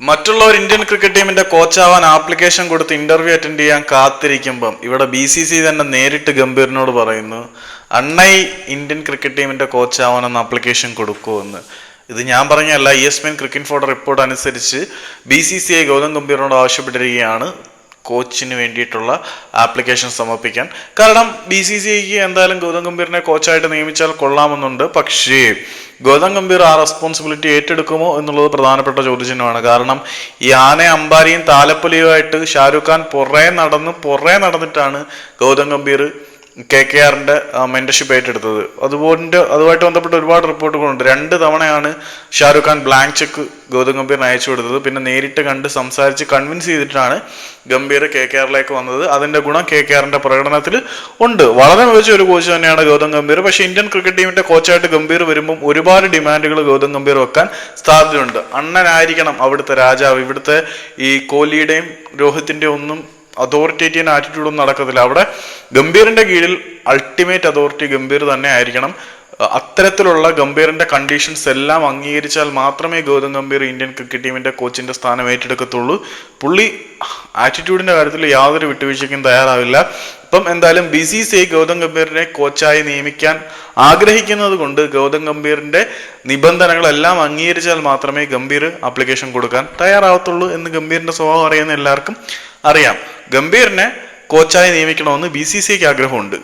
മറ്റുള്ളവർ Indian cricket ടീമിന്റെ കോച്ചാവാൻ ആപ്ലിക്കേഷൻ കൊടുത്ത് ഇന്റർവ്യൂ അറ്റൻഡ് ചെയ്യാൻ കാത്തിരിക്കുമ്പം ഇവിടെ ബി സി സി തന്നെ നേരിട്ട് ഗംഭീറിനോട് പറയുന്നു അണ്ണൈ ഇന്ത്യൻ ക്രിക്കറ്റ് ടീമിന്റെ കോച്ചാവാൻ ആപ്ലിക്കേഷൻ കൊടുക്കൂ എന്ന്. ഇത് ഞാൻ പറഞ്ഞല്ല E S men cricket photo report അനുസരിച്ച് B C C I Gautam ഗംഭീറിനോട് ആവശ്യപ്പെട്ടിരിക്കുകയാണ്. കോച്ചിന് വേണ്ടിയിട്ടുള്ള ആപ്ലിക്കേഷൻ സമർപ്പിക്കാൻ. കാരണം ബി സി സി ഐക്ക് എന്തായാലും ഗൗതം ഗംഭീറിനെ കോച്ചായിട്ട് നിയമിച്ചാൽ കൊള്ളാമെന്നുണ്ട്. പക്ഷേ ഗൗതം ഗംഭീർ ആ റെസ്പോൺസിബിലിറ്റി ഏറ്റെടുക്കുമോ എന്നുള്ളത് പ്രധാനപ്പെട്ട ചോദ്യചിഹ്നമാണ്. കാരണം ഈ ആന അമ്പാരിയും താലപ്പൊലിയുമായിട്ട് ഷാരൂഖ് ഖാൻ പുറേ നടന്ന് പുറേ നടന്നിട്ടാണ് ഗൗതം ഗംഭീർ കെ കെ ആറിന്റെ മെന്റർഷിപ്പ് ഏറ്റെടുത്തത്. അതുപോലെ അതുമായിട്ട് ബന്ധപ്പെട്ട് ഒരുപാട് റിപ്പോർട്ടുകളുണ്ട്. രണ്ട് തവണയാണ് ഷാരൂഖ് ഖാൻ ബ്ലാങ്ക് ചെക്ക് ഗൗതം ഗംഭീറിന് അയച്ചു കൊടുത്തത്. പിന്നെ നേരിട്ട് കണ്ട് സംസാരിച്ച് കൺവിൻസ് ചെയ്തിട്ടാണ് ഗംഭീർ കെ കെ ആറിലേക്ക് വന്നത്. അതിന്റെ ഗുണം കെ കെ ആറിന്റെ പ്രകടനത്തിൽ ഉണ്ട്. വളരെ മികച്ച ഒരു കോച്ച് തന്നെയാണ് ഗൗതം ഗംഭീർ. പക്ഷേ ഇന്ത്യൻ ക്രിക്കറ്റ് ടീമിന്റെ കോച്ചായിട്ട് ഗംഭീർ വരുമ്പം ഒരുപാട് ഡിമാൻഡുകൾ ഗൗതം ഗംഭീർ വെക്കാൻ സാധ്യതയുണ്ട്. അണ്ണനായിരിക്കണം അവിടുത്തെ രാജാവ്. ഇവിടുത്തെ ഈ കോഹ്ലിയുടെയും രോഹിത്തിന്റെയും ഒന്നും അതോറിറ്റേറ്റീവ് ആറ്റിറ്റ്യൂഡൊന്നും നടക്കത്തില്ല. അവിടെ ഗംഭീറിന്റെ കീഴിൽ അൾട്ടിമേറ്റ് അതോറിറ്റി ഗംഭീർ തന്നെ ആയിരിക്കണം. അത്തരത്തിലുള്ള ഗംഭീറിന്റെ കണ്ടീഷൻസ് എല്ലാം അംഗീകരിച്ചാൽ മാത്രമേ ഗൗതം ഗംഭീർ ഇന്ത്യൻ ക്രിക്കറ്റ് ടീമിന്റെ കോച്ചിന്റെ സ്ഥാനം ഏറ്റെടുക്കത്തുള്ളൂ. പുള്ളി ആറ്റിറ്റ്യൂഡിന്റെ കാര്യത്തിൽ യാതൊരു വിട്ടുവീഴ്ചയ്ക്കും തയ്യാറാവില്ല. ഇപ്പം എന്തായാലും ബി സി സി ഗൗതം ഗംഭീറിനെ കോച്ചായി നിയമിക്കാൻ ആഗ്രഹിക്കുന്നത് കൊണ്ട് ഗൗതം ഗംഭീറിന്റെ നിബന്ധനകളെല്ലാം അംഗീകരിച്ചാൽ മാത്രമേ ഗംഭീർ ആപ്ലിക്കേഷൻ കൊടുക്കാൻ തയ്യാറാവത്തുള്ളൂ എന്ന് ഗംഭീറിന്റെ സ്വഭാവം അറിയുന്ന എല്ലാവർക്കും അറിയാം. ഗംഭീറിനെ കോച്ചായി നിയമിക്കണമെന്ന് ബി സി സിക്ക് ആഗ്രഹമുണ്ട്.